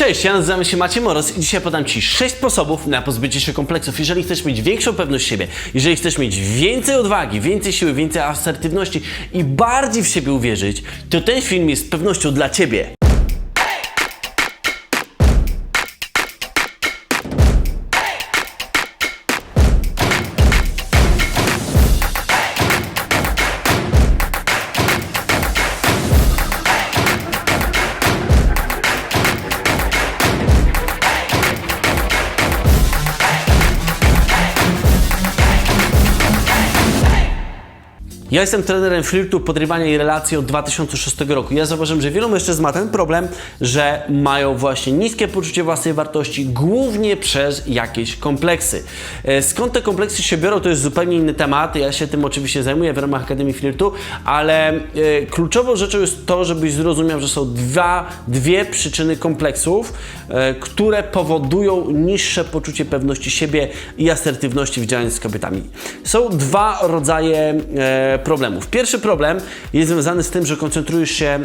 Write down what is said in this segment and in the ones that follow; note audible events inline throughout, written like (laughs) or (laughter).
Cześć, ja nazywam się Maciej Moros i dzisiaj podam Ci 6 sposobów na pozbycie się kompleksów. Jeżeli chcesz mieć większą pewność siebie, jeżeli chcesz mieć więcej odwagi, więcej siły, więcej asertywności i bardziej w siebie uwierzyć, to ten film jest z pewnością dla Ciebie. Ja jestem trenerem flirtu, podrywania i relacji od 2006 roku. Ja zauważyłem, że wielu mężczyzn ma ten problem, że mają właśnie niskie poczucie własnej wartości, głównie przez jakieś kompleksy. E, Skąd te kompleksy się biorą, to jest zupełnie inny temat. Ja się tym oczywiście zajmuję w ramach Akademii Flirtu, ale e, kluczową rzeczą jest to, żebyś zrozumiał, że są dwa, dwie przyczyny kompleksów, e, które powodują niższe poczucie pewności siebie i asertywności w działaniu z kobietami. Są dwa rodzaje problemów. Pierwszy problem jest związany z tym, że koncentrujesz się e,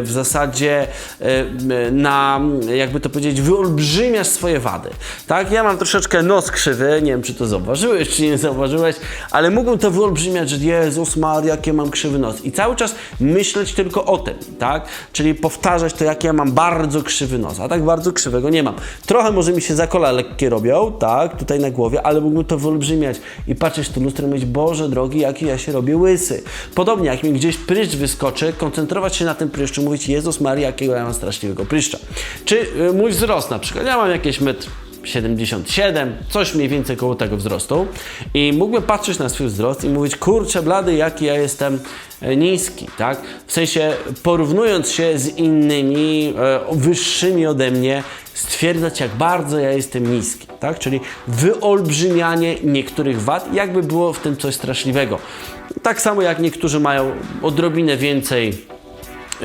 w zasadzie e, na, jakby to powiedzieć, wyolbrzymiasz swoje wady. Tak? Ja mam troszeczkę nos krzywy, nie wiem czy to zauważyłeś, czy nie zauważyłeś, ale mógłbym to wyolbrzymiać, że Jezus Maria, jakie mam krzywy nos. I cały czas myśleć tylko o tym, tak? Czyli powtarzać to, jaki ja mam bardzo krzywy nos, a tak bardzo krzywego nie mam. Trochę może mi się zakola lekkie robią, tak? Tutaj na głowie, ale mógłbym to wyolbrzymiać i patrzeć w to lustro i mówić, Boże drogi, jaki ja się robię łysy. Podobnie jak mi gdzieś pryszcz wyskoczy, koncentrować się na tym pryszczu, mówić Jezus Maria, jakiego ja mam straszliwego pryszcza. Czy y, mój wzrost na przykład, ja mam jakieś metr 77, coś mniej więcej koło tego wzrostu i mógłbym patrzeć na swój wzrost i mówić, kurczę blady, jaki ja jestem e, niski, tak? W sensie porównując się z innymi e, wyższymi ode mnie, stwierdzać jak bardzo ja jestem niski, tak? Czyli wyolbrzymianie niektórych wad, jakby było w tym coś straszliwego. Tak samo jak niektórzy mają odrobinę więcej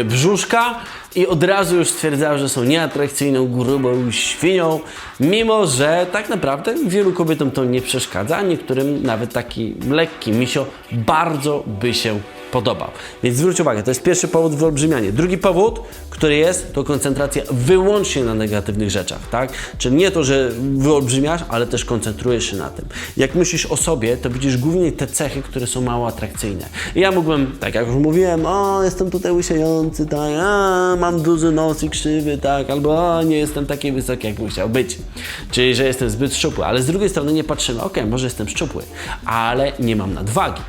brzuszka i od razu już stwierdzają, że są nieatrakcyjną, grubą świnią, mimo że tak naprawdę wielu kobietom to nie przeszkadza, a niektórym nawet taki lekki misio bardzo by się podobał. Więc zwróć uwagę, to jest pierwszy powód wyolbrzymianie. Drugi powód, który jest, to koncentracja wyłącznie na negatywnych rzeczach, tak? Czyli nie to, że wyolbrzymiasz, ale też koncentrujesz się na tym. Jak myślisz o sobie, to widzisz głównie te cechy, które są mało atrakcyjne. I ja mógłbym, tak jak już mówiłem, o, jestem tutaj łysiejący, tak, a, mam duży nos i krzywy, tak, albo nie jestem taki wysoki, jak chciał być. Czyli, że jestem zbyt szczupły, ale z drugiej strony nie patrzymy, ok, może jestem szczupły, ale nie mam nadwagi.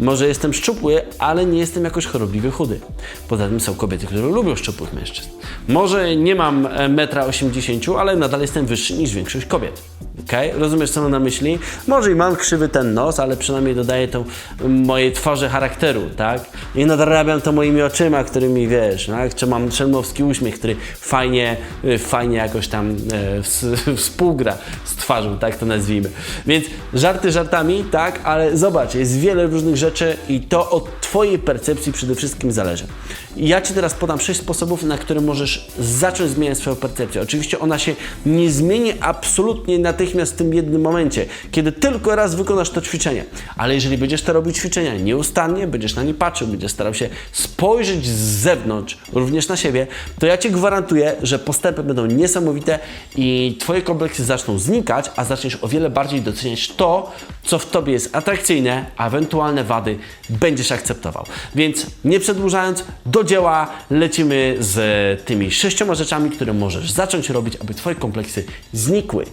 Może jestem szczupły, ale nie jestem jakoś chorobliwie chudy. Poza tym są kobiety, które lubią szczupłych mężczyzn. Może nie mam e, 1,80 m, ale nadal jestem wyższy niż większość kobiet. Okay? Rozumiesz, co mam na myśli? Może i mam krzywy ten nos, ale przynajmniej dodaję to mojej twarzy charakteru, tak? I nadrabiam to moimi oczyma, którymi wiesz, tak? Czy mam szelmowski uśmiech, który fajnie, y, fajnie jakoś tam e, ws- (laughs) współgra z twarzą, tak to nazwijmy. Więc żarty żartami, tak? Ale zobacz, jest wiele różnych rzeczy i to od Twojej percepcji przede wszystkim zależy. Ja Ci teraz podam sześć sposobów, na które możesz zacząć zmieniać swoją percepcję. Oczywiście ona się nie zmieni absolutnie natychmiast w tym jednym momencie, kiedy tylko raz wykonasz to ćwiczenie. Ale jeżeli będziesz to robił ćwiczenia nieustannie, będziesz na nie patrzył, będziesz starał się spojrzeć z zewnątrz również na siebie, to ja Ci gwarantuję, że postępy będą niesamowite i Twoje kompleksy zaczną znikać, a zaczniesz o wiele bardziej doceniać to, co w Tobie jest atrakcyjne, a ewentualne wady będziesz akceptował. Więc nie przedłużając, do dzieła lecimy z tymi sześcioma rzeczami, które możesz zacząć robić, aby Twoje kompleksy znikły.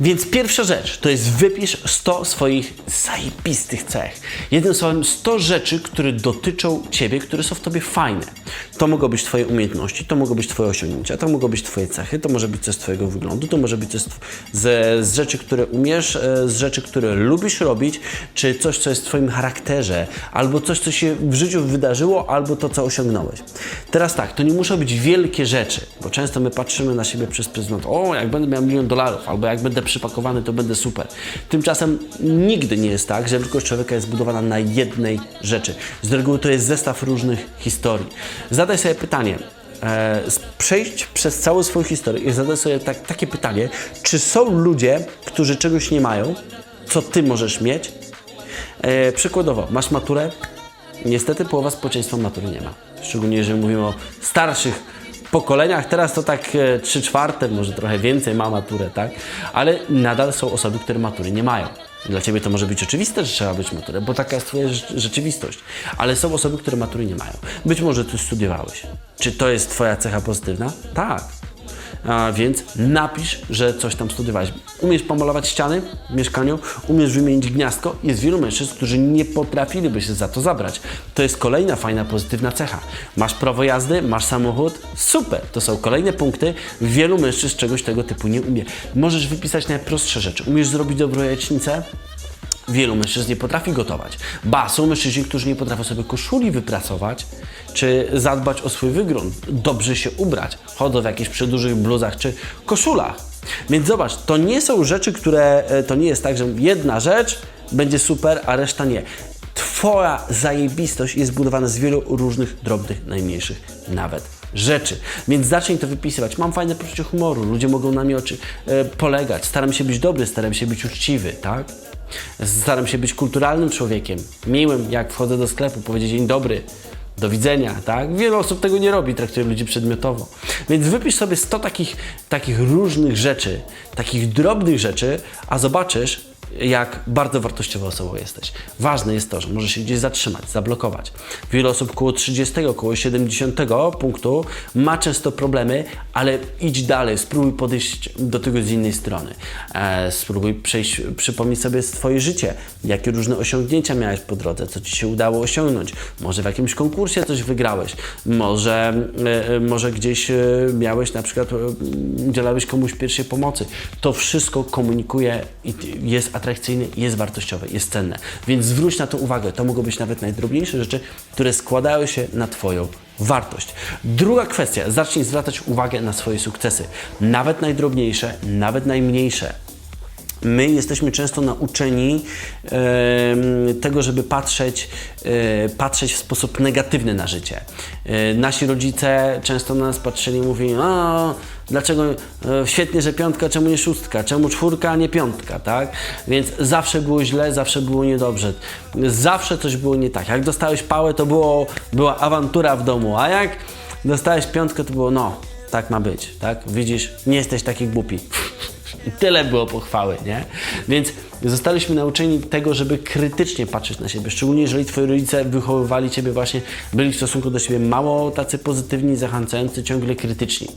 Więc pierwsza rzecz to jest wypisz 100 swoich zajebistych cech. Jednym słowem 100 rzeczy, które dotyczą Ciebie, które są w Tobie fajne. To mogą być Twoje umiejętności, to mogą być Twoje osiągnięcia, to mogą być Twoje cechy, to może być coś z Twojego wyglądu, to może być coś z, z rzeczy, które umiesz, e, z rzeczy, które lubisz robić, czy coś, co jest w Twoim charakterze, albo coś, co się w życiu wydarzyło, albo to, co osiągnąłeś. Teraz tak, to nie muszą być wielkie rzeczy, bo często my patrzymy na siebie przez pryzmat, o, jak będę miał milion dolarów, albo jak będę przypakowany, to będę super. Tymczasem nigdy nie jest tak, że wielkość człowieka jest zbudowana na jednej rzeczy. Z reguły to jest zestaw różnych historii. Zadaj sobie pytanie, e, przejść przez całą swoją historię i zadaj sobie tak, takie pytanie, czy są ludzie, którzy czegoś nie mają, co ty możesz mieć? E, przykładowo, masz maturę, niestety połowa społeczeństwa matury nie ma. Szczególnie jeżeli mówimy o starszych pokoleniach, teraz to tak e, trzy czwarte, może trochę więcej ma maturę, tak? Ale nadal są osoby, które matury nie mają. Dla Ciebie to może być oczywiste, że trzeba być maturę, bo taka jest Twoja rze- rzeczywistość. Ale są osoby, które matury nie mają. Być może Ty studiowałeś. Czy to jest Twoja cecha pozytywna? Tak. Więc napisz, że coś tam studiowałeś. Umiesz pomalować ściany w mieszkaniu, umiesz wymienić gniazdko. Jest wielu mężczyzn, którzy nie potrafiliby się za to zabrać. To jest kolejna fajna, pozytywna cecha. Masz prawo jazdy, masz samochód, super. To są kolejne punkty. Wielu mężczyzn czegoś tego typu nie umie. Możesz wypisać najprostsze rzeczy. Umiesz zrobić dobrą jajecznicę? Wielu mężczyzn nie potrafi gotować. Ba, są mężczyźni, którzy nie potrafią sobie koszuli wypracować, czy zadbać o swój wygląd, dobrze się ubrać. Chodzą w jakichś przedłużych bluzach czy koszulach. Więc zobacz, to nie są rzeczy, które, e, to nie jest tak, że jedna rzecz będzie super, a reszta nie. Twoja zajebistość jest zbudowana z wielu różnych, drobnych, najmniejszych nawet rzeczy. Więc zacznij to wypisywać. Mam fajne poczucie humoru, ludzie mogą na mnie oczy, e, polegać. Staram się być dobry, staram się być uczciwy, tak? Staram się być kulturalnym człowiekiem, miłym, jak wchodzę do sklepu, powiedzieć dzień dobry, do widzenia, tak? Wiele osób tego nie robi, traktuje ludzi przedmiotowo. Więc wypisz sobie 100 takich, takich różnych rzeczy, takich drobnych rzeczy, a zobaczysz, jak bardzo wartościową osobą jesteś. Ważne jest to, że możesz się gdzieś zatrzymać, zablokować. Wiele osób koło 30, koło 70 punktu ma często problemy, ale idź dalej, spróbuj podejść do tego z innej strony. E, spróbuj przejść, przypomnieć sobie swoje życie, jakie różne osiągnięcia miałeś po drodze, co Ci się udało osiągnąć. Może w jakimś konkursie coś wygrałeś, może, e, e, może gdzieś e, miałeś na przykład, e, udzielałeś komuś pierwszej pomocy. To wszystko komunikuje i jest atrakcyjne, jest wartościowe, jest cenne. Więc zwróć na to uwagę. To mogą być nawet najdrobniejsze rzeczy, które składają się na Twoją wartość. Druga kwestia, zacznij zwracać uwagę na swoje sukcesy. Nawet najdrobniejsze, nawet najmniejsze. My jesteśmy często nauczeni em, tego, żeby patrzeć, e, patrzeć w sposób negatywny na życie. E, nasi rodzice często na nas patrzyli i mówili, dlaczego e, świetnie, że piątka, czemu nie szóstka, czemu czwórka, a nie piątka, tak? Więc zawsze było źle, zawsze było niedobrze, zawsze coś było nie tak. Jak dostałeś pałę, to było, była awantura w domu, a jak dostałeś piątkę, to było no, tak ma być, tak? Widzisz, nie jesteś taki głupi. (laughs) I tyle było pochwały, nie? Więc zostaliśmy nauczeni tego, żeby krytycznie patrzeć na siebie, szczególnie jeżeli twoi rodzice wychowywali ciebie właśnie, byli w stosunku do siebie mało tacy pozytywni, zachęcający, ciągle krytyczni.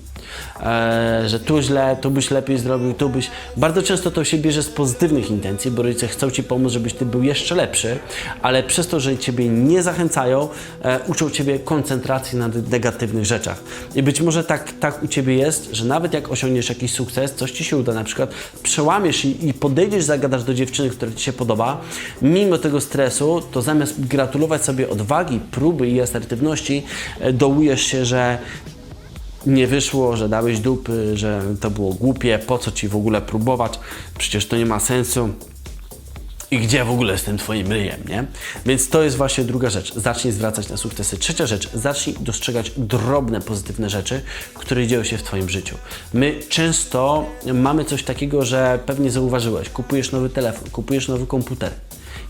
Eee, że tu źle, tu byś lepiej zrobił, tu byś... Bardzo często to się bierze z pozytywnych intencji, bo rodzice chcą ci pomóc, żebyś ty był jeszcze lepszy, ale przez to, że ciebie nie zachęcają, e, uczą ciebie koncentracji na negatywnych rzeczach. I być może tak, tak u ciebie jest, że nawet jak osiągniesz jakiś sukces, coś ci się uda, na przykład przełamiesz i, i podejdziesz, zagadasz do dziewczyny, która ci się podoba, mimo tego stresu, to zamiast gratulować sobie odwagi, próby i asertywności, e, dołujesz się, że nie wyszło, że dałeś dupy, że to było głupie, po co ci w ogóle próbować, przecież to nie ma sensu. I gdzie w ogóle jest tym twoim ryjem, nie? Więc to jest właśnie druga rzecz. Zacznij zwracać na sukcesy. Trzecia rzecz. Zacznij dostrzegać drobne, pozytywne rzeczy, które dzieją się w twoim życiu. My często mamy coś takiego, że pewnie zauważyłeś. Kupujesz nowy telefon, kupujesz nowy komputer.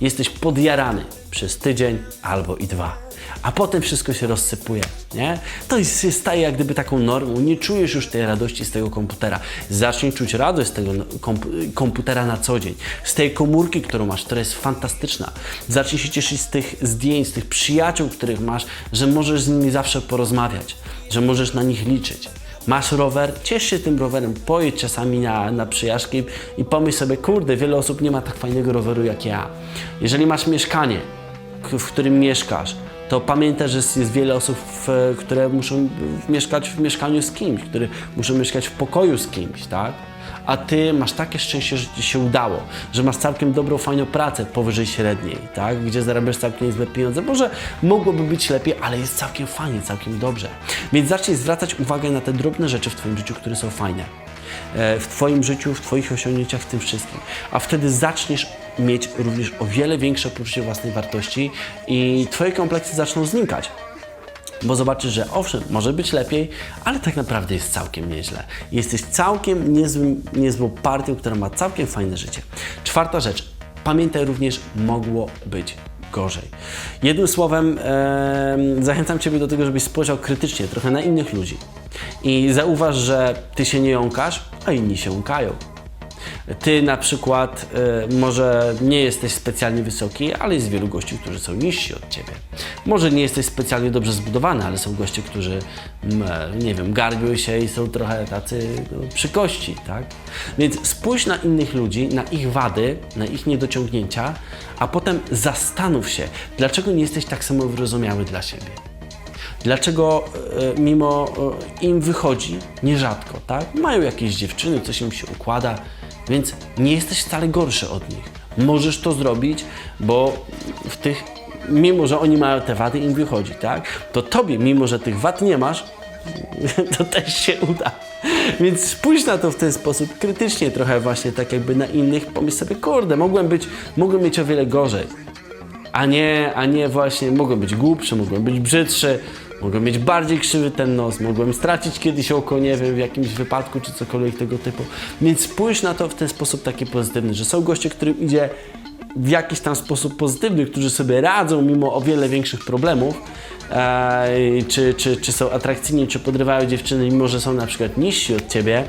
Jesteś podjarany przez tydzień albo i dwa a potem wszystko się rozsypuje, nie? To się staje jak gdyby taką normą, nie czujesz już tej radości z tego komputera. Zacznij czuć radość z tego no, komp- komputera na co dzień, z tej komórki, którą masz, która jest fantastyczna. Zacznij się cieszyć z tych zdjęć, z tych przyjaciół, których masz, że możesz z nimi zawsze porozmawiać, że możesz na nich liczyć. Masz rower, ciesz się tym rowerem, pojedź czasami na, na przyjażdżki i pomyśl sobie, kurde, wiele osób nie ma tak fajnego roweru jak ja. Jeżeli masz mieszkanie, w którym mieszkasz, to pamiętaj, że jest, wiele osób, które muszą mieszkać w mieszkaniu z kimś, które muszą mieszkać w pokoju z kimś, tak? A ty masz takie szczęście, że ci się udało, że masz całkiem dobrą, fajną pracę powyżej średniej, tak? Gdzie zarabiasz całkiem niezłe pieniądze. Może mogłoby być lepiej, ale jest całkiem fajnie, całkiem dobrze. Więc zacznij zwracać uwagę na te drobne rzeczy w twoim życiu, które są fajne e, w Twoim życiu, w Twoich osiągnięciach, w tym wszystkim. A wtedy zaczniesz mieć również o wiele większe poczucie własnej wartości i Twoje kompleksy zaczną znikać. Bo zobaczysz, że owszem, może być lepiej, ale tak naprawdę jest całkiem nieźle. Jesteś całkiem niezłym, niezłą partią, która ma całkiem fajne życie. Czwarta rzecz. Pamiętaj również, mogło być gorzej. Jednym słowem, em, zachęcam Ciebie do tego, żebyś spojrzał krytycznie trochę na innych ludzi i zauważ, że Ty się nie jąkasz, a inni się jąkają. Ty na przykład y, może nie jesteś specjalnie wysoki, ale jest wielu gości, którzy są niżsi od ciebie. Może nie jesteś specjalnie dobrze zbudowany, ale są goście, którzy, mm, e, nie wiem, garbią się i są trochę tacy no, przykości, tak? Więc spójrz na innych ludzi, na ich wady, na ich niedociągnięcia, a potem zastanów się, dlaczego nie jesteś tak samo wyrozumiały dla siebie. Dlaczego e, mimo e, im wychodzi nierzadko, tak? Mają jakieś dziewczyny, coś im się układa, więc nie jesteś wcale gorszy od nich. Możesz to zrobić, bo w tych, mimo że oni mają te wady, im wychodzi, tak? To tobie, mimo że tych wad nie masz, (laughs) to też się uda. Więc spójrz na to w ten sposób krytycznie trochę właśnie tak jakby na innych, pomyśl sobie, kurde, mogłem być, mogłem mieć o wiele gorzej a nie, a nie właśnie mogłem być głupszy, mogłem być brzydszy, mogłem mieć bardziej krzywy ten nos, mogłem stracić kiedyś oko, nie wiem, w jakimś wypadku czy cokolwiek tego typu. Więc spójrz na to w ten sposób taki pozytywny, że są goście, którym idzie w jakiś tam sposób pozytywny, którzy sobie radzą mimo o wiele większych problemów, e, czy, czy, czy są atrakcyjni, czy podrywają dziewczyny, mimo że są na przykład niżsi od ciebie,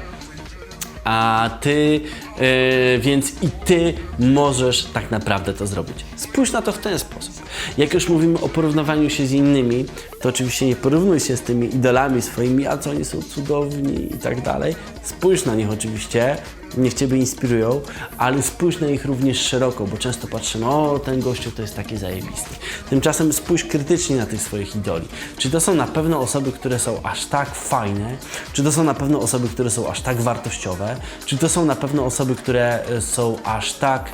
a ty, yy, więc i ty możesz tak naprawdę to zrobić. Spójrz na to w ten sposób. Jak już mówimy o porównywaniu się z innymi, to oczywiście nie porównuj się z tymi idolami swoimi, a co oni są cudowni i tak dalej. Spójrz na nich oczywiście, niech Ciebie inspirują, ale spójrz na nich również szeroko, bo często patrzymy, o ten gościu to jest taki zajebisty. Tymczasem spójrz krytycznie na tych swoich idoli. Czy to są na pewno osoby, które są aż tak fajne? Czy to są na pewno osoby, które są aż tak wartościowe? Czy to są na pewno osoby, które e, są aż tak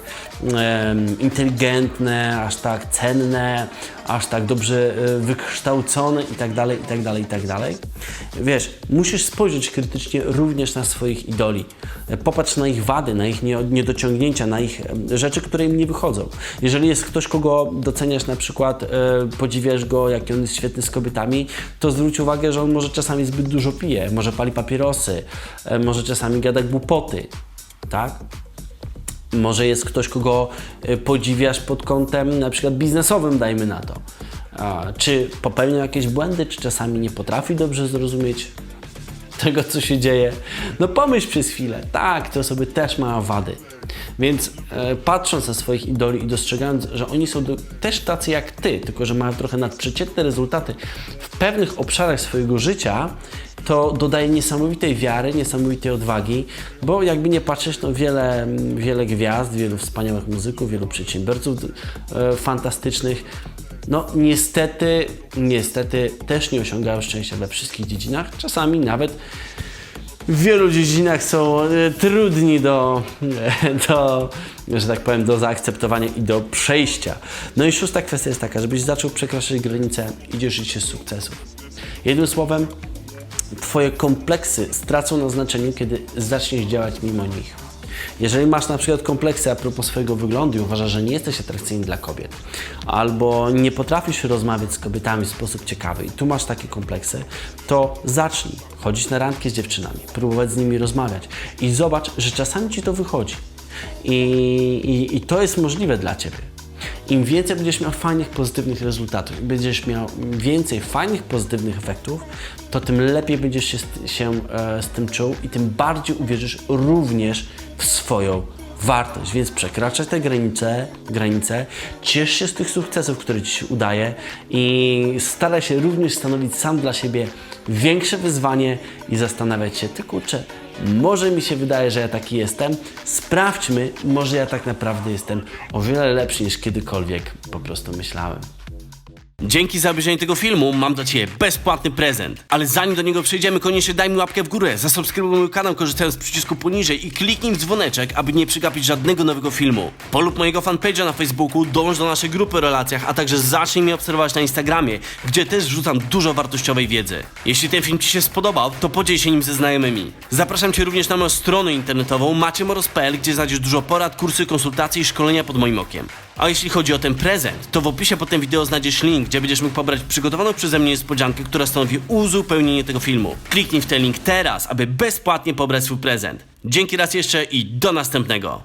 inteligentne, aż tak cenne, aż tak dobrze e, wykształcone i tak dalej, i tak dalej, i tak dalej? Wiesz, musisz spojrzeć krytycznie również na swoich idoli. E, Popatrz na ich wady, na ich nie- niedociągnięcia, na ich em, rzeczy, które im nie wychodzą. Jeżeli jest ktoś, kogo doceniasz na przykład, e, podziwiasz go, jak on jest świetny z kobietami, to zwróć uwagę, że on może czasami zbyt dużo pije, może pali papierosy, e, może czasami gada głupoty, tak? Może jest ktoś, kogo e, podziwiasz pod kątem na przykład biznesowym, dajmy na to. Czy popełnia jakieś błędy, czy czasami nie potrafi dobrze zrozumieć tego, co się dzieje. No pomyśl przez chwilę. Tak, te osoby też mają wady. Więc e, patrząc na swoich idoli i dostrzegając, że oni są do, też tacy jak ty, tylko że mają trochę nadprzeciętne rezultaty w pewnych obszarach swojego życia, to dodaje niesamowitej wiary, niesamowitej odwagi, bo jakby nie patrzeć, no wiele, wiele gwiazd, wielu wspaniałych muzyków, wielu przedsiębiorców e, fantastycznych, no niestety, niestety też nie osiągają szczęścia we wszystkich dziedzinach, czasami nawet w wielu dziedzinach są e, trudni do, e, do, że tak powiem, do zaakceptowania i do przejścia. No i szósta kwestia jest taka, żebyś zaczął przekraczać granice i cieszyć się z sukcesów. Jednym słowem, Twoje kompleksy stracą na znaczeniu, kiedy zaczniesz działać mimo nich. Jeżeli masz na przykład kompleksy a propos swojego wyglądu i uważasz, że nie jesteś atrakcyjny dla kobiet, albo nie potrafisz rozmawiać z kobietami w sposób ciekawy i tu masz takie kompleksy, to zacznij chodzić na randki z dziewczynami, próbować z nimi rozmawiać i zobacz, że czasami Ci to wychodzi. I, i, i to jest możliwe dla Ciebie. Im więcej będziesz miał fajnych, pozytywnych rezultatów, im będziesz miał więcej fajnych, pozytywnych efektów, to tym lepiej będziesz się, z- się e, z tym czuł i tym bardziej uwierzysz również w swoją wartość. Więc przekraczaj te granice, granice, ciesz się z tych sukcesów, które Ci się udaje i staraj się również stanowić sam dla siebie większe wyzwanie i zastanawiać się, ty kurczę, może mi się wydaje, że ja taki jestem. Sprawdźmy, może ja tak naprawdę jestem o wiele lepszy niż kiedykolwiek po prostu myślałem. Dzięki za obejrzenie tego filmu mam dla Ciebie bezpłatny prezent. Ale zanim do niego przejdziemy, koniecznie daj mi łapkę w górę, zasubskrybuj mój kanał korzystając z przycisku poniżej i kliknij w dzwoneczek, aby nie przegapić żadnego nowego filmu. Polub mojego fanpage'a na Facebooku, dąż do naszej grupy o relacjach, a także zacznij mnie obserwować na Instagramie, gdzie też wrzucam dużo wartościowej wiedzy. Jeśli ten film Ci się spodobał, to podziel się nim ze znajomymi. Zapraszam Cię również na moją stronę internetową maciemoros.pl, gdzie znajdziesz dużo porad, kursy, konsultacje i szkolenia pod moim okiem. A jeśli chodzi o ten prezent, to w opisie pod tym wideo znajdziesz link, gdzie będziesz mógł pobrać przygotowaną przeze mnie niespodziankę, która stanowi uzupełnienie tego filmu. Kliknij w ten link teraz, aby bezpłatnie pobrać swój prezent. Dzięki raz jeszcze i do następnego.